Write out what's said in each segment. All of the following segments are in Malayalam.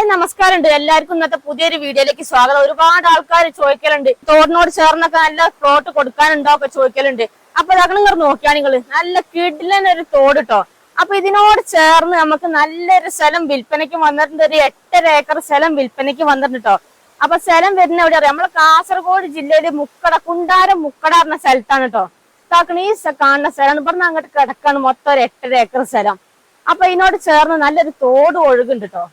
ഹായ് നമസ്കാരമുണ്ട്. എല്ലാവർക്കും ഇന്നത്തെ പുതിയൊരു വീഡിയോയിലേക്ക് സ്വാഗതം. ഒരുപാട് ആൾക്കാർ ചോദിക്കലുണ്ട്. തോടിനോട് ചേർന്നൊക്കെ നല്ല പ്ലോട്ട് കൊടുക്കാനുണ്ടോ ഒക്കെ ചോദിക്കലുണ്ട്. അപ്പൊ അതൊക്കെ നിങ്ങൾ നോക്കിയാ നിങ്ങൾ നല്ല ഒരു തോട് കേട്ടോ അപ്പൊ ഇതിനോട് ചേർന്ന് നമുക്ക് നല്ലൊരു സ്ഥലം വിൽപ്പനയ്ക്ക് വന്നിട്ടുണ്ട്. ഒരു എട്ടര ഏക്കർ സ്ഥലം വിൽപ്പനയ്ക്ക് വന്നിട്ടുണ്ട് കേട്ടോ അപ്പൊ സ്ഥലം വരുന്ന എവിടെ അറിയാം? നമ്മളെ കാസർഗോഡ് ജില്ലയിൽ മുക്കട കുണ്ടാരം മുക്കട പറഞ്ഞ സ്ഥലത്താണ് കേട്ടോ ഈ കാണുന്ന സ്ഥലമാണ് പറഞ്ഞാൽ അങ്ങോട്ട് കിടക്കാണ് മൊത്തം ഒരു എട്ടര ഏക്കർ സ്ഥലം. അപ്പൊ ഇതിനോട് ചേർന്ന് നല്ലൊരു തോട് ഒഴുകുണ്ട് കേട്ടോ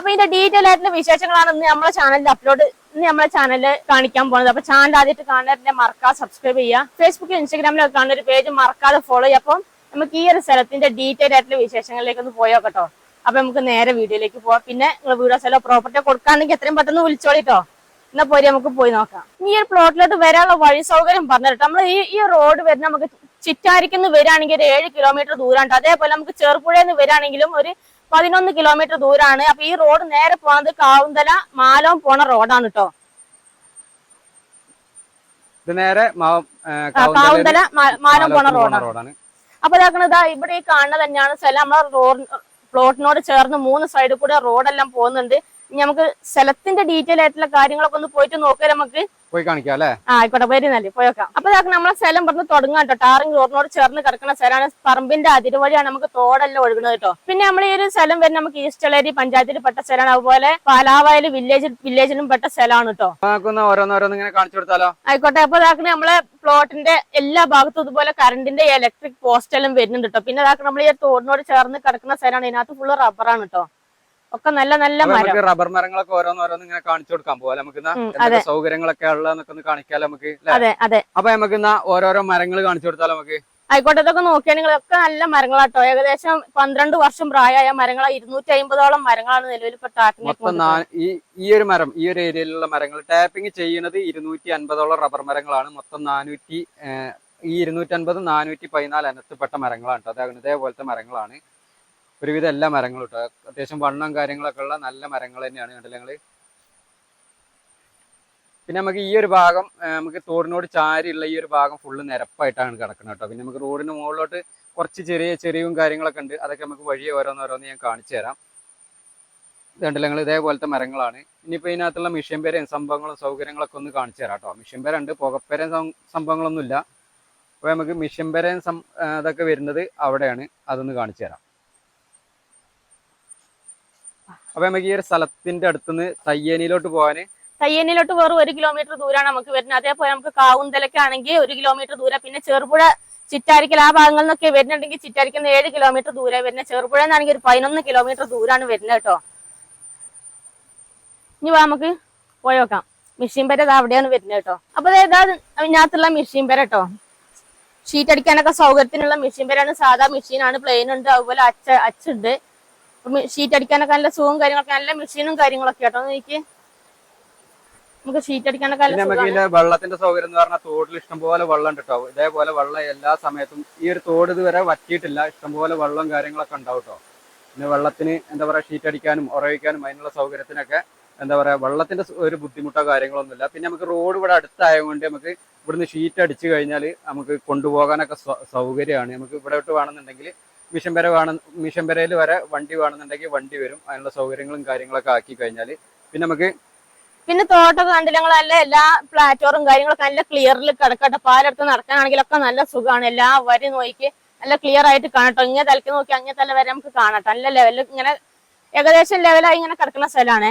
അപ്പൊ ഇതിന്റെ ഡീറ്റെയിൽ ആയിട്ടുള്ള വിശേഷങ്ങളാണ് ഇന്ന് നമ്മളെ ചാനലിൽ അപ്ലോഡ് ഇന്ന് നമ്മളെ ചാനലിൽ കാണിക്കാൻ പോകുന്നത്. അപ്പൊ ചാനൽ ആദ്യമായിട്ട് കാണുന്നവരെ മറക്കാതെ സബ്സ്ക്രൈബ് ചെയ്യുക. ഫേസ്ബുക്കിൽ ഇൻസ്റ്റാഗ്രാമിലൊക്കെ കാണുന്ന ഒരു പേജ് മറക്കാതെ ഫോളോ ചെയ്യുക. അപ്പം നമുക്ക് ഈ ഒരു സ്ഥലത്തിന്റെ ഡീറ്റെയിൽ ആയിട്ടുള്ള വിശേഷങ്ങളിലേക്ക് ഒന്ന് പോയോ കേട്ടോ അപ്പൊ നമുക്ക് നേരെ വീഡിയോയിലേക്ക് പോവാം. പിന്നെ നിങ്ങൾ വീടോ സ്ഥലം പ്രോപ്പർട്ടി കൊടുക്കാണെങ്കിൽ എത്രയും പെട്ടെന്ന് വിളിച്ചോളിട്ടോ എന്നാ പോരി നമുക്ക് പോയി നോക്കാം. ഈ ഒരു പ്ലോട്ടിലോട്ട് വരാനുള്ള വഴി സൗകര്യം പറഞ്ഞിട്ട് നമ്മൾ ഈ ഈ റോഡ് വരുന്ന നമുക്ക് ചിറ്റാരിക്കുന്ന് വരാണെങ്കിൽ ഒരു ഏഴ് കിലോമീറ്റർ ദൂരമുണ്ട്. അതേപോലെ നമുക്ക് ചെറുപുഴയിൽ നിന്ന് വരാണെങ്കിലും ഒരു പതിനൊന്ന് കിലോമീറ്റർ ദൂരാണ്. അപ്പൊ ഈ റോഡ് നേരെ പോകുന്നത് കാവുന്തല മാലോം പോണ റോഡാണ് കേട്ടോ നേരെ കാവുന്തല മാലോം പോണ റോഡാണ് അപ്പൊ ഇതാക്കണത് ഇവിടെ ഈ കാണുന്നത് തന്നെയാണ്. സ്ഥലം നമ്മളെ റോഡ് പ്ലോട്ടിനോട് ചേർന്ന് മൂന്ന് സൈഡിൽ കൂടെ റോഡെല്ലാം പോകുന്നുണ്ട്. നമുക്ക് സ്ഥലത്തിന്റെ ഡീറ്റെയിൽ ആയിട്ടുള്ള കാര്യങ്ങളൊക്കെ ഒന്ന് പോയിട്ട് നോക്കിയാൽ നമുക്ക് പോയി കാണിക്കാം അല്ലേ? ആ ആയിക്കോട്ടെ വരുന്നല്ലേ പോയേക്കാം അപ്പൊ ഇതാക്കണം നമ്മളെ സ്ഥലം പറഞ്ഞ് തുടങ്ങാം കേട്ടോ. ടാറിംഗ് റോഡിനോട് ചേർന്ന് കിടക്കുന്ന സ്ഥലമാണ്. പറമ്പിന്റെ അതിരുവഴിയാണ് നമുക്ക് തോടെല്ലാം ഒഴുകുന്നത് കേട്ടോ. പിന്നെ നമ്മൾ ഈ ഒരു സ്ഥലം വരുന്ന നമുക്ക് ഈസ്റ്റളേരി പഞ്ചായത്തിൽ പെട്ട സ്ഥലമാണ്. അതുപോലെ പാലാവയൽ വില്ലേജിൽ വില്ലേജിലും പെട്ട സ്ഥലമാണ് കേട്ടോ. ഓരോന്നോരോന്ന് ഇങ്ങനെ കാണിച്ചു കൊടുത്താലോ? ആയിക്കോട്ടെ അപ്പൊ ഇതാക്കി നമ്മളെ പ്ലോട്ടിന്റെ എല്ലാ ഭാഗത്തും ഇതുപോലെ കറണ്ടിന്റെ ഇലക്ട്രിക് പോസ്റ്റെല്ലാം വരുന്നുണ്ട് കേട്ടോ. പിന്നെ ഇതാക്കി നമ്മൾ ഈ തോടിനോട് ചേർന്ന് കിടക്കുന്ന സ്ഥലമാണ്. ഇതിനകത്ത് ഫുള്ള് റബ്ബറാണ് കേട്ടോ. ഒക്കെ നല്ല നല്ല മരം. റബ്ബർ മരങ്ങളൊക്കെ ഓരോന്നോരോന്ന് ഇങ്ങനെ കാണിച്ചു കൊടുക്കാൻ പോവാ. നമുക്ക് സൗകര്യങ്ങളൊക്കെ ഉള്ളതെന്നൊക്കെ ഒന്ന് കാണിക്കാലോ നമുക്ക് അതെ അതെ. അപ്പൊ നമുക്ക് ഓരോരോ മരങ്ങൾ കാണിച്ചു കൊടുത്താലോ നമുക്ക്? ആയിക്കോട്ടെ ഇതൊക്കെ നിങ്ങൾ ഒക്കെ നല്ല മരങ്ങളാട്ടോ. ഏകദേശം പന്ത്രണ്ട് വർഷം പ്രായമായ മരങ്ങൾ ഇരുന്നൂറ്റി അമ്പതോളം മരങ്ങളാണ് നിലവിൽ ഇപ്പൊ ഈ ഒരു മരം ഈ ഒരു ഏരിയയിലുള്ള മരങ്ങൾ ടാപ്പിംഗ് ചെയ്യുന്നത് ഇരുന്നൂറ്റി അൻപതോളം റബ്ബർ മരങ്ങളാണ്. മൊത്തം നാനൂറ്റി ഈ ഇരുന്നൂറ്റി അൻപത് നാനൂറ്റി പതിനാല് അനത്തിൽപ്പെട്ട മരങ്ങളാണ് കേട്ടോ. അതായത് ഇതേപോലത്തെ മരങ്ങളാണ്. ഒരുവിധം എല്ലാ മരങ്ങളും കേട്ടോ അത്യാവശ്യം വണ്ണം കാര്യങ്ങളൊക്കെ ഉള്ള നല്ല മരങ്ങൾ തന്നെയാണ് കണ്ടില്ല ഞങ്ങൾ പിന്നെ നമുക്ക് ഈ ഒരു ഭാഗം നമുക്ക് തോടിനോട് ചാരിയുള്ള ഈ ഒരു ഭാഗം ഫുള്ള് നിരപ്പായിട്ടാണ് കിടക്കുന്നത് കേട്ടോ. പിന്നെ നമുക്ക് റോഡിന് മുകളിലോട്ട് കുറച്ച് ചെറിയ ചെറിയും കാര്യങ്ങളൊക്കെ ഉണ്ട്. അതൊക്കെ നമുക്ക് വഴിയെ ഓരോന്നോരോന്ന് ഞാൻ കാണിച്ചു തരാം. ഇതുണ്ടല്ലോ ഞങ്ങൾ ഇതേപോലത്തെ മരങ്ങളാണ്. ഇനിയിപ്പോൾ ഇതിനകത്തുള്ള മിഷൻ പേരയും സംഭവങ്ങളും സൗകര്യങ്ങളൊക്കെ ഒന്ന് കാണിച്ചു തരാം കേട്ടോ. മിഷ്യൻ പേര ഉണ്ട് പുകപ്പേരയും സംഭവങ്ങളൊന്നുമില്ല. അപ്പോൾ നമുക്ക് മിഷൻ പേരയും അതൊക്കെ വരുന്നത് അവിടെയാണ്. അതൊന്ന് കാണിച്ചു തരാം. അപ്പോൾ നമുക്ക് ഈ ഒരു സ്ഥലത്തിന്റെ അടുത്തുനിന്ന് തയ്യേനിയിലോട്ട് പോകാൻ. തയ്യനിലോട്ട് വെറും ഒരു കിലോമീറ്റർ ദൂരമാണ് നമുക്ക് വരുന്നത്. അതേപോലെ നമുക്ക് കാവുന്തലക്കാണെങ്കിൽ ഒരു കിലോമീറ്റർ ദൂരം. പിന്നെ ചെറുപുഴ ചിറ്റാരിക്കൽ ആ ഭാഗങ്ങളിൽ നിന്നൊക്കെ വരുന്നുണ്ടെങ്കിൽ ചിറ്റാരിക്കുന്ന ഏഴ് കിലോമീറ്റർ ദൂരെ വരുന്നത്. ചെറുപുഴ എന്നാണെങ്കിൽ ഒരു പതിനൊന്ന് കിലോമീറ്റർ ദൂരാണ് വരുന്നത് കേട്ടോ. ഇനി വാ നമുക്ക് പോയോക്കാം മിഷീൻ പേര ഇത് അവിടെയാണ് വരുന്നത് കേട്ടോ. അപ്പൊ ദേ അതിനകത്തുള്ള മിഷീൻ കേട്ടോ. ഷീറ്റ് അടിക്കാനൊക്കെ സൗകര്യത്തിനുള്ള മെഷീൻ പേരാണ് സാധാ മെഷീനാണ് പ്ലെയിൻ ഉണ്ട്. അതുപോലെ അച്ച അച്ചുണ്ട്. ഷീറ്റ് അടിക്കാനൊക്കെ നല്ല സുഖവും കാര്യങ്ങളൊക്കെ നല്ല മെഷീനും കാര്യങ്ങളൊക്കെ കേട്ടോ എനിക്ക് നമുക്ക് ഷീറ്റ് അടിക്കാനൊക്കെ നമുക്ക് വെള്ളത്തിന്റെ സൗകര്യം എന്ന് പറഞ്ഞാൽ തോട്ടിൽ ഇഷ്ടംപോലെ വെള്ളം ഉണ്ട് കേട്ടോ. ഇതേപോലെ വെള്ളം എല്ലാ സമയത്തും ഈ ഒരു തോട് ഇതുവരെ വറ്റിയിട്ടില്ല. ഇഷ്ടംപോലെ വെള്ളം കാര്യങ്ങളൊക്കെ ഉണ്ടാവും കേട്ടോ. പിന്നെ വെള്ളത്തിന് എന്താ പറയാ ഷീറ്റ് അടിക്കാനും ഉറവിക്കാനും അതിനുള്ള സൗകര്യത്തിനൊക്കെ എന്താ പറയാ വെള്ളത്തിന്റെ ഒരു ബുദ്ധിമുട്ടോ കാര്യങ്ങളൊന്നുമില്ല പിന്നെ നമുക്ക് റോഡ് ഇവിടെ അടുത്തായതുകൊണ്ട് നമുക്ക് ഇവിടുന്ന് ഷീറ്റ് അടിച്ചു കഴിഞ്ഞാൽ നമുക്ക് കൊണ്ടുപോകാനൊക്കെ സൗകര്യമാണ്. നമുക്ക് ഇവിടെ വിട്ട് വേണമെന്നുണ്ടെങ്കിൽ മിഷൻ വരെ വേണം മിഷൻ വരയിൽ വരെ വണ്ടി വേണമെന്നുണ്ടെങ്കിൽ വണ്ടി വരും. അതിനുള്ള സൗകര്യങ്ങളും കാര്യങ്ങളൊക്കെ ആക്കി കഴിഞ്ഞാൽ പിന്നെ നമുക്ക് പിന്നെ തോട്ടൊക്കെ കണ്ടില്ല ഞങ്ങൾ നല്ല എല്ലാ പ്ലാറ്റോറും കാര്യങ്ങളൊക്കെ നല്ല ക്ലിയറിൽ കിടക്കട്ടെ. പാലെടുത്ത് നടക്കാനാണെങ്കിലൊക്കെ നല്ല സുഖമാണ് എല്ലാ വരി നോക്കി നല്ല ക്ലിയർ ആയിട്ട് കാണട്ടോ. ഇങ്ങനെ തലക്ക് നോക്കി അങ്ങനെ തല വരെ നമുക്ക് കാണട്ടെ നല്ല ലെവലിൽ ഇങ്ങനെ ഏകദേശം ലെവലായി ഇങ്ങനെ കിടക്കുന്ന സ്ഥലമാണ്.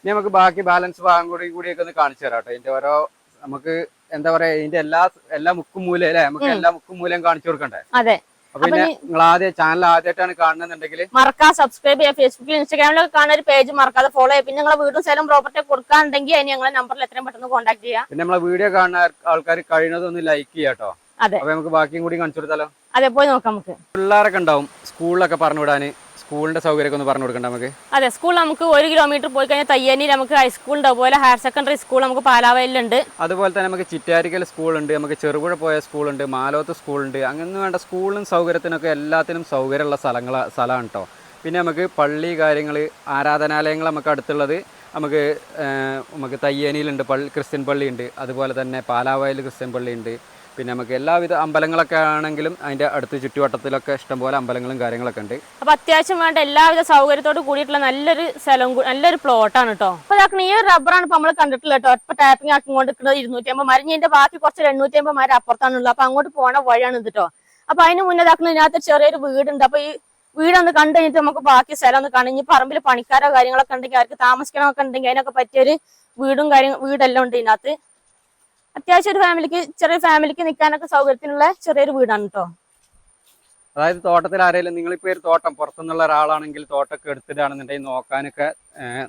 ഇനി നമുക്ക് ബാക്കി ബാലൻസ് ഭാഗം കൂടി കൂടിയൊക്കെ ഒന്ന് കാണിച്ചു തരാം കേട്ടോ. ഇതിന്റെ ഓരോ നമുക്ക് എന്താ പറയാ ഇതിന്റെ എല്ലാ എല്ലാ മുക്കും മൂലയും അല്ലെ നമുക്ക് എല്ലാ മുക്കും മൂലയും കാണിച്ചു കൊടുക്കണ്ടേ? അതെ. പിന്നെ നിങ്ങൾ ആദ്യം ചാനൽ ആദ്യമായിട്ടാണ് കാണുന്നുണ്ടെങ്കിൽ മറക്കാതെ സബ്സ്ക്രൈബ് ചെയ്യുക. ഫേസ്ബുക്കിൽ ഇൻസ്റ്റാഗ്രാമിലൊക്കെ കാണുന്ന ഒരു പേജ് മറക്കാതെ ഫോളോ ചെയ്യുക. പിന്നെ നിങ്ങളെ വീടും സ്ഥലം പ്രോപ്പർട്ടി കൊടുക്കാണ്ടെങ്കിൽ അതിന് ഞങ്ങളെ നമ്പറിൽ എത്രയും പെട്ടെന്ന് കോൺടാക്ട് ചെയ്യുക. പിന്നെ നമ്മളെ വീഡിയോ കാണുന്ന ആൾക്കാർ കഴിയുന്നതൊന്ന് ലൈക്ക് ചെയ്യാട്ടോ അതെ. അപ്പൊ നമുക്ക് ബാക്കിയും കൂടി കാണിച്ചു കൊടുത്താലോ? അതെ പോയി നോക്കാം നമുക്ക്. പിള്ളേരൊക്കെ ഉണ്ടാവും സ്കൂളിലൊക്കെ പറഞ്ഞു വിടാന് സ്കൂളിന്റെ സൗകര്യമൊക്കെ ഒന്ന് പറഞ്ഞു കൊടുക്കണ്ട നമുക്ക്? അതെ സ്കൂൾ നമുക്ക് ഒരു കിലോമീറ്റർ പോയി കഴിഞ്ഞാൽ തയ്യാനി നമുക്ക് ഹൈസ്കൂൾ ഉണ്ട് അതുപോലെ ഹയർ സെക്കൻഡറി സ്കൂൾ നമുക്ക് പാലാവയിലുണ്ട് അതുപോലെ തന്നെ നമുക്ക് ചിറ്റാരിക്കൽ സ്കൂളുണ്ട് നമുക്ക് ചെറുപുഴ പോയ സ്കൂളുണ്ട് മാലോത്ത് സ്കൂളുണ്ട്. അങ്ങനെ വേണ്ട സ്കൂളിനും സൗകര്യത്തിനൊക്കെ എല്ലാത്തിനും സൗകര്യമുള്ള സ്ഥലങ്ങൾ സ്ഥലമാണ് കേട്ടോ പിന്നെ നമുക്ക് പള്ളി കാര്യങ്ങൾ ആരാധനാലയങ്ങൾ നമുക്ക് അടുത്തുള്ളത്. നമുക്ക് നമുക്ക് തയ്യേനിയിലുണ്ട് പള്ളി ക്രിസ്ത്യൻ പള്ളിയുണ്ട്. അതുപോലെ തന്നെ പാലാവയൽ ക്രിസ്ത്യൻ പള്ളിയുണ്ട്. പിന്നെ നമുക്ക് എല്ലാവിധ അമ്പലങ്ങളൊക്കെ ആണെങ്കിലും അതിന്റെ അടുത്ത് ചുറ്റുവട്ടത്തിലൊക്കെ ഇഷ്ടംപോലെ അമ്പലങ്ങളും കാര്യങ്ങളൊക്കെ ഉണ്ട്. അപ്പൊ അത്യാവശ്യം വേണ്ട എല്ലാവിധ സൗകര്യത്തോട് കൂടിയിട്ടുള്ള നല്ലൊരു സ്ഥലം നല്ലൊരു പ്ലോട്ടാണ് കേട്ടോ അപ്പോൾ ഈ ഒരു റബ്ബറാണ് ഇപ്പൊ നമ്മൾ കണ്ടിട്ടില്ല കേട്ടോ ഇപ്പൊ ടാപ്പിംഗ് ആക്കി കൊണ്ടിരിക്കുന്നത് ഇരുന്നൂറ്റി അമ്പത് ബാക്കി കുറച്ച് എണ്ണൂറ്റി അമ്പത് മരം അപ്പുറത്താണുള്ളത്. അപ്പൊ അങ്ങോട്ട് പോണ വഴിയാണ് ഇത് കേട്ടോ അപ്പൊ അതിന് മുന്നേ ഇതാക്കുന്ന ഇതിനകത്ത് ചെറിയൊരു വീടുണ്ട്. അപ്പൊ ഈ വീടൊന്ന് കണ്ടു കഴിഞ്ഞിട്ട് നമുക്ക് ബാക്കി സ്ഥലം ഒന്ന് കാണും. ഇനി പറമ്പിൽ പണിക്കാരോ കാര്യങ്ങളൊക്കെ ഉണ്ടെങ്കിൽ അവർക്ക് താമസിക്കണമൊക്കെ ഉണ്ടെങ്കിൽ അതിനൊക്കെ പറ്റിയൊരു വീടും കാര്യങ്ങളും വീടെല്ലാം ഉണ്ട് ഇതിനകത്ത്. അത്യാവശ്യം ഒരു ഫാമിലിക്ക് ചെറിയ ഫാമിലിക്ക് നിൽക്കാനൊക്കെ സൗകര്യത്തിനുള്ള ചെറിയൊരു വീടാണ് കേട്ടോ അതായത് തോട്ടത്തിൽ ആരെങ്കിലും നിങ്ങളിപ്പോൾ ഒരു തോട്ടം പുറത്തുനിന്നുള്ള ഒരാളാണെങ്കിൽ തോട്ടമൊക്കെ എടുത്തിട്ടാണെന്നുണ്ടെങ്കിൽ നോക്കാനൊക്കെ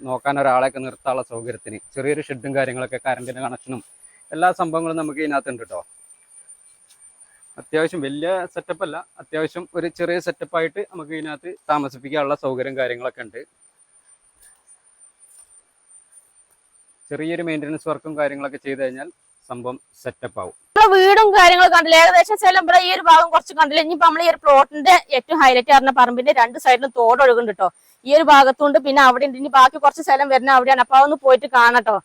നോക്കാൻ ഒരാളെയൊക്കെ നിർത്താനുള്ള സൗകര്യത്തിന്. ചെറിയൊരു ഷെഡും കാര്യങ്ങളൊക്കെ കറണ്ടിന്റെ കണക്ഷനും എല്ലാ സംഭവങ്ങളും നമുക്ക് ഇതിനകത്ത് ഉണ്ട് കേട്ടോ അത്യാവശ്യം വലിയ സെറ്റപ്പ് അല്ല. അത്യാവശ്യം ഒരു ചെറിയ സെറ്റപ്പ് ആയിട്ട് നമുക്ക് ഇതിനകത്ത് താമസിപ്പിക്കാനുള്ള സൗകര്യം കാര്യങ്ങളൊക്കെ ഉണ്ട്. ചെറിയൊരു മെയിന്റനൻസ് വർക്കും കാര്യങ്ങളൊക്കെ ചെയ്ത് കഴിഞ്ഞാൽ സംഭവം സെറ്റപ്പ് ആവും. വീടും കാര്യങ്ങളും കണ്ടില്ല? ഏകദേശം ചെല്ലുമ്പോൾ ഈ ഒരു ഭാഗം കുറച്ച് കണ്ടില്ല? ഇനിയിപ്പോ നമ്മൾ ഈ ഒരു പ്ലോട്ടിന്റെ ഏറ്റവും ഹൈലൈറ്റ് പറഞ്ഞ പറമ്പിന്റെ രണ്ട് സൈഡിലും തോട് ഒഴുകുന്നുണ്ട് കേട്ടോ ഈ ഒരു ഭാഗത്തുണ്ട് പിന്നെ അവിടെ ഉണ്ട്. ഇനി ബാക്കി കുറച്ച് സ്ഥലം വരുന്ന അവിടെയാണ്. അപ്പൊ അതൊന്ന് പോയിട്ട് കാണട്ടോ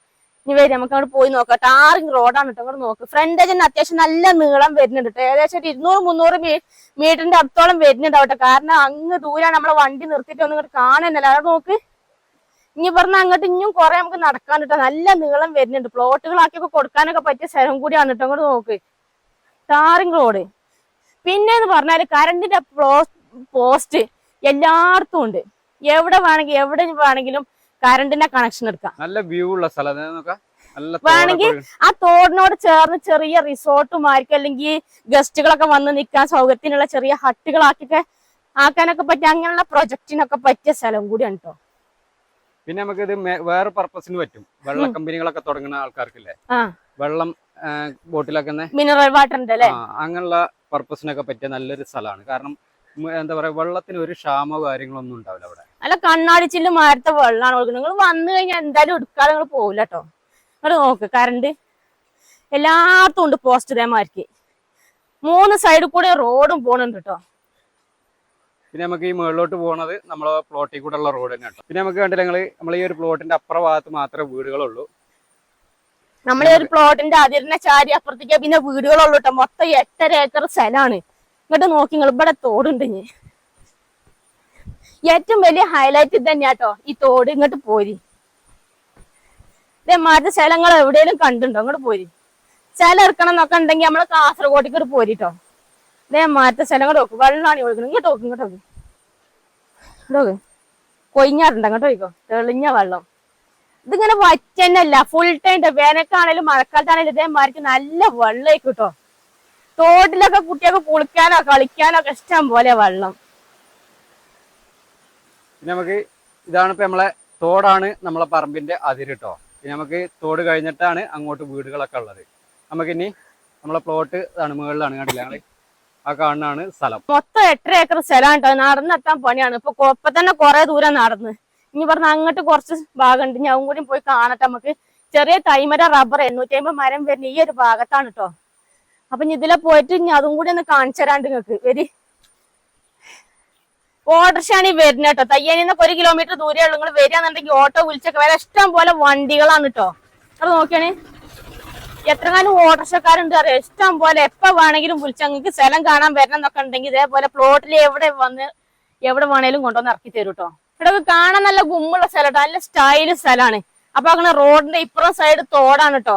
ഇനി വരും നമുക്ക് അവിടെ പോയി നോക്കാം. ടാറിങ് റോഡാണ് കേട്ടോ അവിടെ നോക്ക്. ഫ്രണ്ടേജിന് അത്യാവശ്യം നല്ല നീളം വരുന്നുണ്ട് കേട്ടോ ഏകദേശം ഒരു ഇരുന്നൂറ് മുന്നൂറ് മീറ്ററിന്റെ അടുത്തോളം വരുന്നുണ്ട് അവിടെ. കാരണം അങ്ങ് ദൂരാണ് നമ്മളെ വണ്ടി നിർത്തിയിട്ട് ഒന്നും ഇങ്ങോട്ട് കാണാനല്ല അവിടെ നോക്ക്. ഇനി പറഞ്ഞ അങ്ങോട്ട് ഇനിയും കുറെ നമുക്ക് നടക്കാൻ കേട്ടോ നല്ല നീളം വരുന്നുണ്ട്. പ്ലോട്ടുകളാക്കിയൊക്കെ കൊടുക്കാനൊക്കെ പറ്റിയ സ്ഥലം കൂടിയാണ് കേട്ടോ അങ്ങോട്ട് നോക്ക്. ടാറിംഗ് റോഡ് പിന്നെ എന്ന് പറഞ്ഞാൽ കറണ്ടിന്റെ പോസ്റ്റ് എല്ലായിടത്തും ഉണ്ട്. എവിടെ വേണമെങ്കിൽ എവിടെ വേണമെങ്കിലും കറണ്ടിന്റെ കണക്ഷൻ എടുക്കാം. നല്ല വ്യൂ ഉള്ള സ്ഥലം. വേണമെങ്കിൽ ആ തോടിനോട് ചേർന്ന് ചെറിയ റിസോർട്ടും റിസോർട്ടുമായിരിക്കും അല്ലെങ്കിൽ ഗസ്റ്റുകളൊക്കെ വന്ന് നിൽക്കാൻ സൗകര്യത്തിനുള്ള ചെറിയ ഹട്ടുകളാക്കിയൊക്കെ ആക്കാനൊക്കെ പറ്റിയ അങ്ങനെയുള്ള പ്രൊജക്റ്റിനൊക്കെ പറ്റിയ സ്ഥലം കൂടിയാണ് കേട്ടോ പിന്നെ നമുക്ക് ഇത് വേറെ പർപ്പസിന് പറ്റും. വെള്ള കമ്പനികളൊക്കെ തുടങ്ങുന്ന ആൾക്കാർക്കില്ലേ? വെള്ളം ബോട്ടിലൊക്കെ മിനറൽ വാട്ടർ അങ്ങനെയുള്ള പർപ്പസിനൊക്കെ പറ്റിയ നല്ലൊരു സ്ഥലമാണ്. കാരണം എന്താ പറയാ വെള്ളത്തിന് ഒരു ക്ഷാമോ കാര്യങ്ങളൊന്നും ഉണ്ടാവില്ല അവിടെ. അല്ല കണ്ണാടി ചില്ല് മാരത്തെ വെള്ളമാണ് നിങ്ങൾ വന്നു കഴിഞ്ഞാൽ എന്തായാലും എടുക്കാതെ നിങ്ങൾ പോകില്ല കേട്ടോ നിങ്ങൾ നോക്ക് കറണ്ട് എല്ലാത്തും ഉണ്ട് പോസ്റ്റ് ഇതേമാർക്ക് മൂന്ന് സൈഡിൽ കൂടെ റോഡും പോണുണ്ട് കേട്ടോ പിന്നെ നമുക്ക് ഈ മുകളിലോട്ട് പോകുന്നത് നമ്മളെ പ്ലോട്ടിൽ കൂടെ ഉള്ള റോഡ് തന്നെ കേട്ടോ പിന്നെ നമുക്ക് കണ്ടില്ല നമ്മൾ ഈ ഒരു പ്ലോട്ടിന്റെ അപ്പുറ ഭാഗത്ത് മാത്രമേ വീടുകളുള്ളൂ. നമ്മളെ ഒരു പ്ലോട്ടിന്റെ അതിരിനെ ചാരി അപ്പുറത്തേക്ക് പിന്നെ വീടുകളുള്ളൂ കേട്ടോ മൊത്തം എട്ടര ഏക്കർ സ്ഥലമാണ് ഇങ്ങോട്ട് നോക്കി നിങ്ങൾ ഇവിടെ തോടുണ്ട് ഏറ്റവും വലിയ ഹൈലൈറ്റ് തന്നെയാട്ടോ ഈ തോട് ഇങ്ങോട്ട് പോരി. മറ്റു സ്ഥലങ്ങൾ എവിടെയെങ്കിലും കണ്ടുണ്ടോ അങ്ങോട്ട് പോരി. സ്ഥലം ഇറക്കണം എന്നൊക്കെ ഉണ്ടെങ്കിൽ നമ്മൾ കാസർഗോട്ടേക്ക് ഒരു പോരിട്ടോ ഇതേമാറ്റ സ്ഥലങ്ങൾ നോക്കും വെള്ളമാണ് ഒഴുകുന്നത് ഇങ്ങോട്ട് നോക്കും ഇങ്ങോട്ട് നോക്കും. ഇങ്ങോട്ട് കൊയിഞ്ഞാറുണ്ട് അങ്ങോട്ട് പോയിക്കോ തെളിഞ്ഞ വെള്ളം. ഇതിങ്ങനെ വറ്റന്നല്ല. ഫുൾ ടൈം വേനൽക്കാണേലും മഴക്കാലത്താണേലും ഇതേമാതിരി നല്ല വെള്ളമായി കിട്ടോ തോട്ടിലൊക്കെ കുട്ടിയൊക്കെ കുളിക്കാനോ കളിക്കാനോ ഒക്കെ ഇഷ്ടം പോലെ വെള്ളം. പിന്നെ നമുക്ക് ഇതാണ് ഇപ്പൊ നമ്മളെ തോടാണ് നമ്മളെ പറമ്പിന്റെ അതിര് കേട്ടോ പിന്നെ നമുക്ക് തോട് കഴിഞ്ഞിട്ടാണ് അങ്ങോട്ട് വീടുകളൊക്കെ ഉള്ളത്. നമുക്കിനി നമ്മളെ പ്ലോട്ട് ഇതാണ് മുകളിലാണ് കണ്ടില്ല? ആ കാണാണ് സ്ഥലം. മൊത്തം എട്ടര ഏക്കർ സ്ഥലം കേട്ടോ. നടന്നെത്താൻ പണിയാണ്. ഇപ്പൊ കൊപ്പ തന്നെ കുറെ ദൂരം നടന്ന്. ഇനി പറഞ്ഞ അങ്ങോട്ട് കുറച്ച് ഭാഗമുണ്ട്. ഞാൻ കൂടി പോയി കാണട്ടെ നമുക്ക്. ചെറിയ തൈമര റബ്ബർ എണ്ണൂറ്റി അമ്പത് മരം വരുന്ന ഈ ഒരു ഭാഗത്താണ് കേട്ടോ. അപ്പൊ ഇനി ഇതിലെ പോയിട്ട് ഇനി അതും കൂടി ഒന്ന് കാണിച്ചു തരാണ്ട് നിങ്ങക്ക് വരി. ഓട്ടോറിക്ഷയാണ് ഈ വരുന്നത് കേട്ടോ. തയ്യാനിൽ നിന്നൊക്കെ ഒരു കിലോമീറ്റർ ദൂരെയുള്ളൂ നിങ്ങൾ വരികയാണെന്നുണ്ടെങ്കിൽ ഓട്ടോ വിളിച്ചൊക്കെ വരാൻ ഇഷ്ടം പോലെ വണ്ടികളാണ് കേട്ടോ. അത് നോക്കിയാണേ. എത്രങ്ങാനും ഓട്ടർഷക്കാരുണ്ട് അറിയാം? ഇഷ്ടം പോലെ എപ്പ വേണമെങ്കിലും വിളിച്ച് നിങ്ങൾക്ക് സ്ഥലം കാണാൻ വരണം എന്നൊക്കെ ഉണ്ടെങ്കിൽ ഇതേപോലെ പ്ലോട്ടിൽ എവിടെ വന്ന് എവിടെ വേണേലും കൊണ്ടുവന്ന് ഇറക്കി തരും കേട്ടോ ഇവിടെ കാണാൻ നല്ല ഗുമ്മുള്ള സ്ഥലം നല്ല സ്റ്റൈൽ സ്ഥലമാണ് അപ്പൊ അങ്ങനെ റോഡിന്റെ ഇപ്പുറം സൈഡ് തോടാണ് കേട്ടോ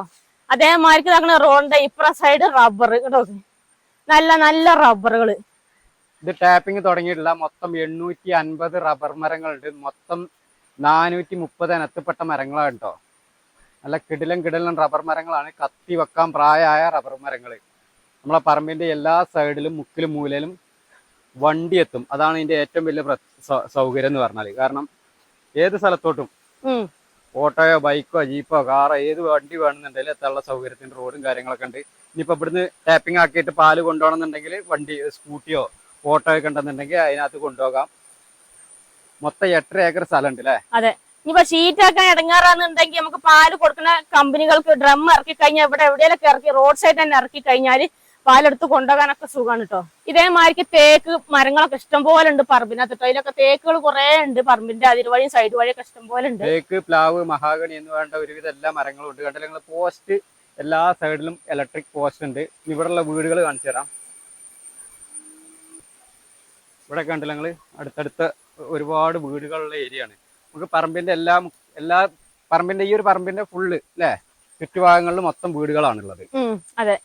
അതേമാതിരി അങ്ങനെ റോഡിന്റെ ഇപ്പുറം സൈഡ് റബ്ബർ കേട്ടോ നല്ല നല്ല റബ്ബറുകൾ ഇത് ടാപ്പിംഗ് തുടങ്ങിയിട്ടില്ല മൊത്തം എണ്ണൂറ്റി അൻപത് റബ്ബർ മരങ്ങളുണ്ട്. മൊത്തം നാനൂറ്റി മുപ്പത് ഇനത്തിൽപ്പെട്ട മരങ്ങളാണ് കേട്ടോ നല്ല കിടിലം കിടിലം റബ്ബർ മരങ്ങളാണ്. കത്തി വെക്കാൻ പ്രായമായ റബ്ബർ മരങ്ങൾ നമ്മളെ പറമ്പിന്റെ എല്ലാ സൈഡിലും മുക്കിലും മൂലയിലും വണ്ടി എത്തും. അതാണ് ഇതിന്റെ ഏറ്റവും വലിയ സൗകര്യം എന്ന് പറഞ്ഞാൽ കാരണം ഏത് സ്ഥലത്തോട്ടും ഓട്ടോയോ ബൈക്കോ ജീപ്പോ കാറോ ഏത് വണ്ടി വേണമെന്നുണ്ടെങ്കിൽ എത്താനുള്ള സൗകര്യത്തിന് റോഡും കാര്യങ്ങളൊക്കെ ഉണ്ട്. ഇനിയിപ്പോ ഇവിടുന്ന് ടാപ്പിംഗ് ആക്കിയിട്ട് പാൽ കൊണ്ടുപോകണമെന്നുണ്ടെങ്കിൽ വണ്ടി സ്കൂട്ടിയോ ഓട്ടോയോ ഒക്കെ ഉണ്ടെന്നുണ്ടെങ്കിൽ അതിനകത്ത് കൊണ്ടുപോകാം. മൊത്തം എട്ടര ഏക്കർ സ്ഥലം ഉണ്ട് അല്ലേ ഇനിയിപ്പോ ഷീറ്റ് ആക്കാൻ ഇടങ്ങാറാന്നുണ്ടെങ്കിൽ നമുക്ക് പാൽ കൊടുക്കുന്ന കമ്പനികൾക്ക് ഡ്രം ഇറക്കി കഴിഞ്ഞാൽ ഇവിടെ എവിടെയെങ്കിലും ഇറക്കി റോഡ് സൈഡ് തന്നെ ഇറക്കി കഴിഞ്ഞാൽ പാലെടുത്ത് കൊണ്ടുപോകാനൊക്കെ സുഖമാണ് കേട്ടോ ഇതേമാതിരിക്ക് തേക്ക് മരങ്ങളൊക്കെ ഇഷ്ടംപോലെ ഉണ്ട് പറമ്പിനകത്ത് കേട്ടോ അതിലൊക്കെ തേക്കുകൾ കുറെ ഉണ്ട് പറമ്പിന്റെ അതിര് വഴിയും സൈഡ് വഴിയൊക്കെ ഇഷ്ടംപോലെ ഉണ്ട്. തേക്ക് പ്ലാവ് മഹാഗണി എന്ന് വേണ്ട ഒരുവിധ എല്ലാ മരങ്ങളും ഉണ്ട്. കണ്ടില്ല നിങ്ങൾ പോസ്റ്റ് എല്ലാ സൈഡിലും ഇലക്ട്രിക് പോസ്റ്റ് ഉണ്ട്. ഇവിടെയുള്ള വീടുകൾ കാണിച്ചു തരാം. ഇവിടെ കണ്ടില്ല നിങ്ങൾ അടുത്തടുത്ത ഒരുപാട് വീടുകളുള്ള ഏരിയ ആണ്. നമുക്ക് പറമ്പിന്റെ എല്ലാ എല്ലാ പറമ്പിന്റെ ഈ ഒരു പറമ്പിന്റെ ഫുള്ള് അല്ലേ ചുറ്റുഭാഗങ്ങളിൽ മൊത്തം വീടുകളാണുള്ളത്. അതെ.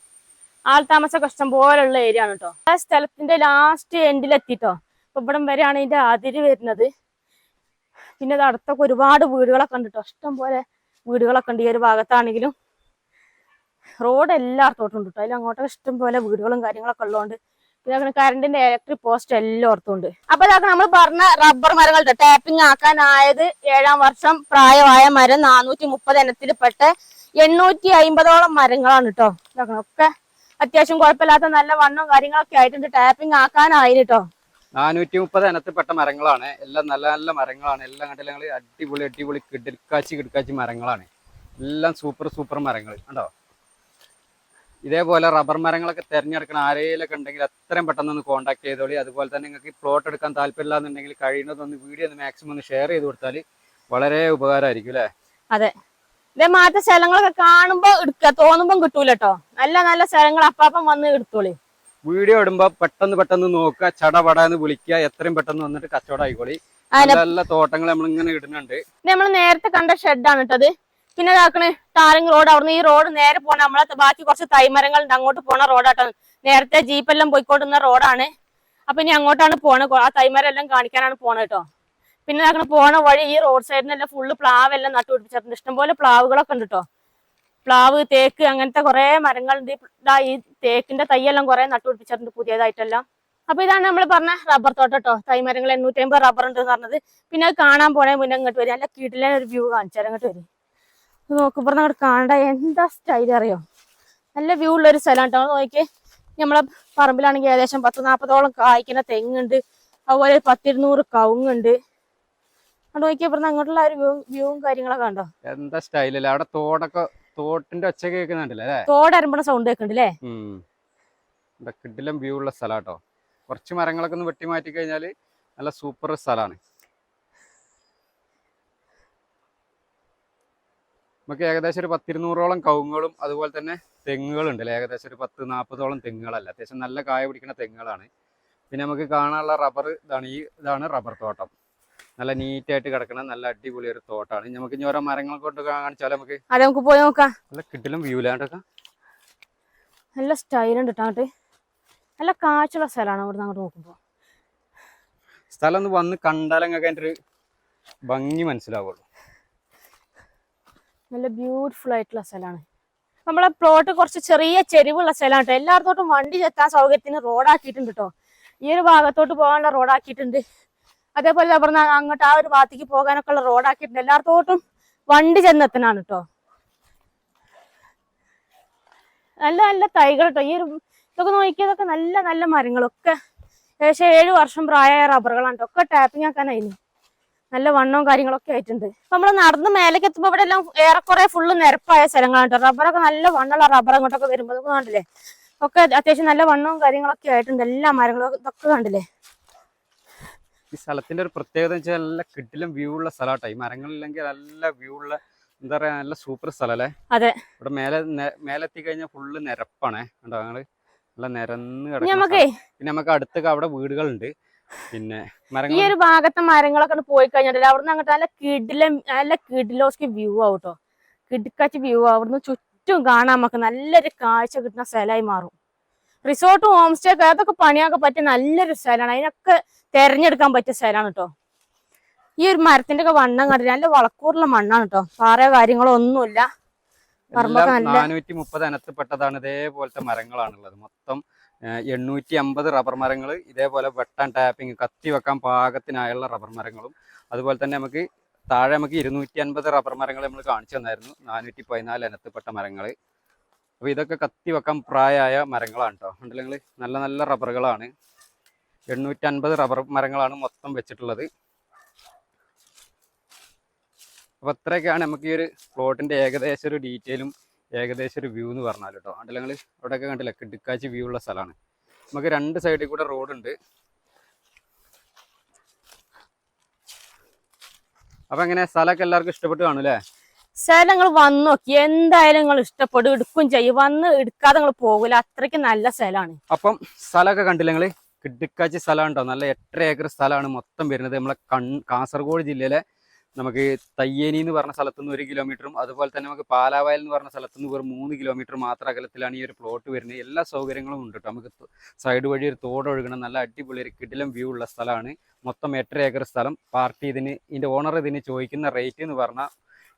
ആൾ താമസമൊക്കെ ഇഷ്ടം പോലുള്ള ഏരിയ ആണ് കേട്ടോ ആ സ്ഥലത്തിന്റെ ലാസ്റ്റ് എൻഡിലെത്തിട്ടോ അപ്പൊ ഇവിടം വരെയാണ് ഇതിന്റെ അതിര് വരുന്നത്. പിന്നെ ഇത് അടുത്തൊക്കെ ഒരുപാട് വീടുകളൊക്കെ ഉണ്ട് കേട്ടോ ഇഷ്ടം പോലെ വീടുകളൊക്കെ ഉണ്ട് ഈ ഒരു ഭാഗത്താണെങ്കിലും. റോഡ് എല്ലായിടത്തോട്ടും ഉണ്ട് കേട്ടോ അതിൽ അങ്ങോട്ടൊക്കെ ഇഷ്ടം പോലെ വീടുകളും കാര്യങ്ങളൊക്കെ ഉള്ളതുകൊണ്ട് അങ്ങനെ കറണ്ടിന്റെ ഇലക്ട്രിക് പോസ്റ്റ് എല്ലാം ഓർത്തുണ്ട് അപ്പൊ ഇതൊക്കെ നമ്മൾ പറഞ്ഞ റബ്ബർ മരങ്ങൾ ടാപ്പിംഗ് ആക്കാനായത് ഏഴാം വർഷം പ്രായമായ മരം നാനൂറ്റി മുപ്പത് ഇനത്തിൽപ്പെട്ട എണ്ണൂറ്റി അമ്പതോളം മരങ്ങളാണ് കേട്ടോ ഇതാക്കണം ഒക്കെ അത്യാവശ്യം കുഴപ്പമില്ലാത്ത നല്ല വണ്ണവും കാര്യങ്ങളൊക്കെ ആയിട്ടുണ്ട്. ടാപ്പിംഗ് ആക്കാനായി കേട്ടോ നാനൂറ്റി മുപ്പത് ഇനത്തിൽപ്പെട്ട മരങ്ങളാണ്. എല്ലാം നല്ല നല്ല മരങ്ങളാണ്. എല്ലാം കണ്ടില്ല അടിപൊളി അടിപൊളി കിടക്കാച്ചി കിടക്കാച്ചി മരങ്ങളാണ്. എല്ലാം സൂപ്പർ സൂപ്പർ മരങ്ങൾ കണ്ടോ? ഇതേപോലെ റബ്ബർ മരങ്ങളൊക്കെ തിരഞ്ഞെടുക്കണം ആരെയിലൊക്കെ ഉണ്ടെങ്കിൽ അത്രയും പെട്ടെന്ന് ഒന്ന് കോൺടാക്ട് ചെയ്തോളി. അതുപോലെ തന്നെ നിങ്ങൾക്ക് പ്ലോട്ട് എടുക്കാൻ താല്പര്യമില്ല എന്നുണ്ടെങ്കിൽ കഴിയുന്നതൊന്ന് വീഡിയോ ഒന്ന് മാക്സിമം ഒന്ന് ഷെയർ ചെയ്ത് കൊടുത്താൽ വളരെ ഉപകാരമായിരിക്കും അല്ലേ? അതെ. ഇതേ മാറ്റ സ്ഥലങ്ങളൊക്കെ കാണുമ്പോ എടുക്ക തോന്നുമ്പോ കിട്ടൂല കേട്ടോ നല്ല നല്ല സ്ഥലങ്ങൾ അപ്പാപ്പം വന്ന് എടുത്തോളി. വീഡിയോ ഇടുമ്പോ പെട്ടെന്ന് പെട്ടെന്ന് നോക്കുക ചടപട എന്ന് വിളിക്കുക എത്രയും പെട്ടെന്ന് വന്നിട്ട് കച്ചവടം ആയിക്കോളി. നല്ല തോട്ടങ്ങൾ നമ്മൾ ഇങ്ങനെ ഇടുന്നുണ്ട് നമ്മൾ നേരത്തെ കണ്ട ഷെഡാണ് കേട്ടത് പിന്നെ ഇതാക്കണേ ടാറിങ് റോഡ്. അവിടുന്ന് ഈ റോഡ് നേരെ പോണ നമ്മളെ ബാക്കി കുറച്ച് തൈമരങ്ങളുണ്ട്. അങ്ങോട്ട് പോണ റോഡാട്ടോ നേരത്തെ ജീപ്പെല്ലാം പോയിക്കൊണ്ടിരുന്ന റോഡാണ്. അപ്പൊ ഇനി അങ്ങോട്ടാണ് പോണത് ആ തൈമരം എല്ലാം കാണിക്കാനാണ് പോണത് കേട്ടോ പിന്നെ ഇതാക്കണ പോണ വഴി ഈ റോഡ് സൈഡിനെല്ലാം ഫുള്ള് പ്ലാവ് എല്ലാം നട്ടു നട്ടുപിടിപ്പിച്ചിട്ടുണ്ട് ഇഷ്ടംപോലെ പ്ലാവുകളൊക്കെ ഉണ്ട് കേട്ടോ പ്ലാവ് തേക്ക് അങ്ങനത്തെ കുറെ മരങ്ങളുണ്ട്. ഈ തേക്കിന്റെ തൈയെല്ലാം കുറെ നട്ടുപിടിപ്പിച്ചിട്ടുണ്ട് പുതിയതായിട്ടെല്ലാം. അപ്പൊ ഇതാണ് നമ്മൾ പറഞ്ഞ റബ്ബർ തോട്ടം കേട്ടോ തൈമരങ്ങൾ എണ്ണൂറ്റി അമ്പത് റബ്ബർ ഉണ്ട് എന്ന് പറഞ്ഞത്. പിന്നെ അത് കാണാൻ പോണേ മുന്നേ ഇങ്ങോട്ട് വരും നല്ല കീട്ടിലെ ഒരു വ്യൂ കാണിച്ചാൽ അങ്ങോട്ട് വരും. ഇത് നോക്ക് ഇവിടുന്ന് അങ്ങോട്ട് കാണണ്ട. എന്താ സ്റ്റൈൽ അറിയോ? നല്ല വ്യൂ ഉള്ള ഒരു സ്ഥലം കേട്ടോ നോക്കി നമ്മളെ പറമ്പിലാണെങ്കിൽ ഏകദേശം പത്ത് നാൽപ്പതോളം കായ്ക്കുന്ന തെങ്ങുണ്ട്. അതുപോലെ പത്തിരുന്നൂറ് കവുങ്ങുണ്ട്. അവിടെ ഇവിടുന്ന് അങ്ങോട്ടുള്ള ഒരു വ്യൂ വ്യൂവും കാര്യങ്ങളൊക്കെ കണ്ടോ? എന്താ സ്റ്റൈലല്ലേ അവിടെ തോടൊക്കെ തോട്ടിന്റെ ഒച്ച കേൾക്കുന്നുണ്ടല്ലേ തോട് അരമ്പണ സൗണ്ട് കേൾക്കുന്നുണ്ടല്ലേ. കിഡിലും വ്യൂ ഉള്ള സ്ഥലാട്ടോ കുറച്ച് മരങ്ങളൊക്കെ ഒന്ന് വെട്ടി മാറ്റി കഴിഞ്ഞാൽ നല്ല സൂപ്പർ സ്ഥലമാണ്. നമുക്ക് ഏകദേശം ഒരു പത്തിരുന്നൂറോളം കവുങ്ങുകളും അതുപോലെ തന്നെ തെങ്ങുകളുണ്ട് അല്ലേ? ഏകദേശം ഒരു പത്ത് നാൽപ്പതോളം തെങ്ങുകളല്ല. അത്യാവശ്യം നല്ല കായ പിടിക്കുന്ന തെങ്ങുകളാണ്. പിന്നെ നമുക്ക് കാണാനുള്ള റബ്ബർ ഇതാണ്. ഈ ഇതാണ് റബ്ബർ തോട്ടം. നല്ല നീറ്റായിട്ട് കിടക്കുന്ന നല്ല അടിപൊളി ഒരു തോട്ടമാണ് നമുക്ക് ഇനി ഓരോ മരങ്ങൾ കൊണ്ട് കാണിച്ചാൽ നമുക്ക്? അത് നമുക്ക് പോയി നോക്കാം. നല്ല കിട്ടിലും വ്യൂ ഇല്ലാണ്ടൊക്കെ നല്ല സ്റ്റൈലുണ്ട് കേട്ടോ നല്ല കാഴ്ചയുള്ള സ്ഥലമാണ് അവിടെ അങ്ങോട്ട് നോക്കുമ്പോൾ സ്ഥലം ഒന്ന് വന്ന് കണ്ടാൽ ഒരു ഭംഗി മനസ്സിലാവുള്ളൂ. നല്ല ബ്യൂട്ടിഫുൾ ആയിട്ടുള്ള സ്ഥലമാണ്. നമ്മളെ പ്ലോട്ട് കുറച്ച് ചെറിയ ചെരിവുള്ള സ്ഥലമാണ് കേട്ടോ എല്ലായിടത്തോട്ടും വണ്ടി എത്താൻ സൗകര്യത്തിന് റോഡാക്കിയിട്ടുണ്ട് കേട്ടോ ഈ ഒരു ഭാഗത്തോട്ട് പോകാനുള്ള റോഡാക്കിയിട്ടുണ്ട് അതേപോലെ പറഞ്ഞ അങ്ങോട്ട് ആ ഒരു ഭാഗത്തേക്ക് പോകാനൊക്കെ ഉള്ള റോഡാക്കിയിട്ടുണ്ട് എല്ലായിടത്തോട്ടും വണ്ടി ചെന്നെത്തനാണ് കേട്ടോ നല്ല നല്ല തൈകൾ കേട്ടോ ഈ ഒരു ഇതൊക്കെ നോക്കിയതൊക്കെ നല്ല നല്ല മരങ്ങളൊക്കെ ഏകദേശം ഏഴ് വർഷം പ്രായമായ റബ്ബറുകളാണ് കേട്ടോ ഒക്കെ ടാപ്പിംഗ് ആക്കാനായിരുന്നു നല്ല വണ്ണവും കാര്യങ്ങളൊക്കെ ആയിട്ടുണ്ട്. അപ്പൊ നമ്മൾ നടന്ന് മേലേക്ക് എത്തുമ്പോ ഇവിടെ എല്ലാം ഏറെക്കുറെ ഫുള്ള് നിരപ്പായ സ്ഥലങ്ങളാണ് കേട്ടോ റബ്ബറൊക്കെ നല്ല വണ്ണുള്ള റബ്ബർ അങ്ങോട്ടൊക്കെ വരുമ്പോൾ കണ്ടില്ലേ? ഒക്കെ അത്യാവശ്യം നല്ല വണ്ണവും കാര്യങ്ങളൊക്കെ ആയിട്ടുണ്ട്. എല്ലാ മരങ്ങളും ഇതൊക്കെ കണ്ടില്ലേ? ഈ സ്ഥലത്തിന്റെ ഒരു പ്രത്യേകത വെച്ചാൽ നല്ല കിട്ടിലും വ്യൂ ഉള്ള സ്ഥലമാട്ടോ ഈ മരങ്ങളില്ലെങ്കിൽ നല്ല വ്യൂ ഉള്ള എന്താ പറയാ നല്ല സൂപ്പർ സ്ഥലം അല്ലേ അതെ. ഇവിടെ മേലെ മേലെത്തി കഴിഞ്ഞാൽ ഫുള്ള് നിരപ്പാണേ. കണ്ടോ? ഞങ്ങൾ നല്ല നിരന്ന് കിടക്കും. പിന്നെ നമുക്ക് അടുത്തൊക്കെ അവിടെ വീടുകളുണ്ട്. പിന്നെ ഈ ഒരു ഭാഗത്തെ മരങ്ങളൊക്കെ പോയി കഴിഞ്ഞാൽ അവിടുന്ന് അങ്ങോട്ട് നല്ല കിഡിലെ നല്ല കിഡിലോസ്ക്ക് വ്യൂ ആവും കേട്ടോ കിടുക്കാച്ച് വ്യൂ അവിടുന്ന് ചുറ്റും കാണാൻ നമുക്ക് നല്ലൊരു കാഴ്ച കിട്ടുന്ന സ്ഥലമായി മാറും. റിസോർട്ടും ഹോം സ്റ്റേ ഒക്കെ അതൊക്കെ പണിയാക്കാൻ പറ്റിയ നല്ലൊരു സ്ഥലമാണ്. അതിനൊക്കെ തെരഞ്ഞെടുക്കാൻ പറ്റിയ സ്ഥലമാണ് കേട്ടോ ഈ ഒരു മരത്തിന്റെ ഒക്കെ വണ്ണം കണ്ടിട്ട് നല്ല വളക്കൂറുള്ള മണ്ണാണ് കേട്ടോ പാറ കാര്യങ്ങളോ ഒന്നുമില്ല. നാനൂറ്റി മുപ്പത് ഇനത്തിൽപ്പെട്ടതാണ് ഇതേപോലത്തെ മരങ്ങളാണുള്ളത്. മൊത്തം എണ്ണൂറ്റി അമ്പത് റബ്ബർ മരങ്ങൾ ഇതേപോലെ വെട്ടാൻ ടാപ്പിംഗ് കത്തി വെക്കാൻ പാകത്തിനായുള്ള റബ്ബർ മരങ്ങളും. അതുപോലെ തന്നെ നമുക്ക് താഴെ നമുക്ക് ഇരുന്നൂറ്റി അൻപത് റബ്ബർ മരങ്ങൾ നമ്മൾ കാണിച്ചു തന്നായിരുന്നു. നാനൂറ്റി പതിനാല് ഇനത്തിൽപ്പെട്ട മരങ്ങൾ അപ്പോൾ ഇതൊക്കെ കത്തി വെക്കാൻ പ്രായമായ മരങ്ങളാണ് കേട്ടോ ഉണ്ടല്ലെങ്കിൽ നല്ല നല്ല റബ്ബറുകളാണ് എണ്ണൂറ്റി അൻപത് റബ്ബർ മരങ്ങളാണ് മൊത്തം വെച്ചിട്ടുള്ളത്. അപ്പോൾ അത്രയൊക്കെയാണ് നമുക്ക് ഈ ഒരു പ്ലോട്ടിന്റെ ഏകദേശം ഒരു ഡീറ്റെയിലും ഏകദേശം ഒരു വ്യൂ എന്ന് പറഞ്ഞാൽ കേട്ടോ അതിൽ ഞങ്ങൾ അവിടെയൊക്കെ കണ്ടില്ല? കിടുക്കാച്ചി വ്യൂ ഉള്ള സ്ഥലമാണ്. നമുക്ക് രണ്ട് സൈഡിൽ കൂടെ റോഡുണ്ട് അപ്പൊ എങ്ങനെ? സ്ഥലമൊക്കെ എല്ലാവർക്കും ഇഷ്ടപ്പെട്ട് കാണും അല്ലേ സ്ഥലങ്ങൾ വന്ന് നോക്കി. എന്തായാലും നിങ്ങൾ ഇഷ്ടപ്പെടും എടുക്കും ചെയ്യും. വന്ന് എടുക്കാതെ നിങ്ങൾ പോകില്ല അത്രയ്ക്ക് നല്ല സ്ഥലമാണ്. അപ്പം സ്ഥലമൊക്കെ കണ്ടില്ല നിങ്ങൾ? കിടുക്കാച്ചി സ്ഥലമാണ് കേട്ടോ നല്ല എട്ടര ഏക്കർ സ്ഥലമാണ് മൊത്തം വരുന്നത്. നമ്മളെ കൺ കാസർഗോഡ് ജില്ലയിലെ നമുക്ക് തയ്യേനി എന്ന് പറഞ്ഞ സ്ഥലത്തു നിന്ന് ഒരു കിലോമീറ്ററും അതുപോലെ തന്നെ നമുക്ക് പാലാവയൽ എന്ന് പറഞ്ഞ സ്ഥലത്തു നിന്ന് വെറും മൂന്ന് കിലോമീറ്റർ മാത്രം അകലത്തിലാണ് ഈ ഒരു പ്ലോട്ട് വരുന്നത്. എല്ലാ സൗകര്യങ്ങളും ഉണ്ട് കേട്ടോ നമുക്ക് സൈഡ് വഴി ഒരു തോട് ഒഴുകണം. നല്ല അടിപൊളി ഒരു കിടിലം വ്യൂ ഉള്ള സ്ഥലമാണ്. മൊത്തം എട്ടര ഏക്കർ സ്ഥലം. പാർട്ടി ഇതിന് ഇതിന്റെ ഓണർ ഇതിന് ചോദിക്കുന്ന റേറ്റ് എന്ന് പറഞ്ഞാൽ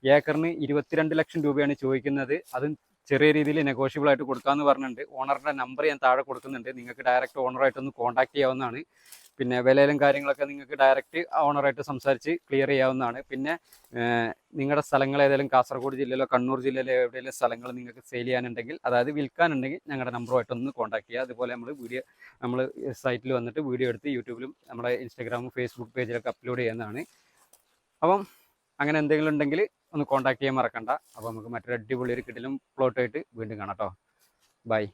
ഏക്കറിന് ഇരുപത്തിരണ്ട് ലക്ഷം രൂപയാണ് ചോദിക്കുന്നത്. അതും ചെറിയ രീതിയിൽ നെഗോഷ്യബിൾ ആയിട്ട് കൊടുക്കാമെന്ന് പറഞ്ഞിട്ടുണ്ട്. ഓണറുടെ നമ്പർ ഞാൻ താഴെ കൊടുക്കുന്നുണ്ട്. നിങ്ങൾക്ക് ഡയറക്റ്റ് ഓണറായിട്ട് ഒന്ന് കോൺടാക്ട് ചെയ്യാവുന്നതാണ്. പിന്നെ വിലയിലും കാര്യങ്ങളൊക്കെ നിങ്ങൾക്ക് ഡയറക്റ്റ് ഓണറായിട്ട് സംസാരിച്ച് ക്ലിയർ ചെയ്യാവുന്നതാണ്. പിന്നെ നിങ്ങളുടെ സ്ഥലങ്ങൾ ഏതെങ്കിലും കാസർഗോഡ് ജില്ലയിലോ കണ്ണൂർ ജില്ലയിലോ എവിടെയെങ്കിലും സ്ഥലങ്ങൾ നിങ്ങൾക്ക് സെയിൽ ചെയ്യാനുണ്ടെങ്കിൽ അതായത് വിൽക്കാനുണ്ടെങ്കിൽ ഞങ്ങളുടെ നമ്പറുമായിട്ട് ഒന്ന് കോൺടാക്ട് ചെയ്യുക. അതുപോലെ നമ്മൾ വീഡിയോ നമ്മൾ സൈറ്റിൽ വന്നിട്ട് വീഡിയോ എടുത്ത് യൂട്യൂബിലും നമ്മുടെ ഇൻസ്റ്റാഗ്രാമും ഫേസ്ബുക്ക് പേജിലൊക്കെ അപ്ലോഡ് ചെയ്യുന്നതാണ്. അപ്പം അങ്ങനെ എന്തെങ്കിലും ഉണ്ടെങ്കിൽ ഒന്ന് കോൺടാക്ട് ചെയ്യാൻ മറക്കണ്ട. അപ്പോൾ നമുക്ക് മറ്റൊരു അടിപൊളി ഒരു കിടിലും പ്ലോട്ടായിട്ട് വീണ്ടും കാണാം കേട്ടോ ബൈ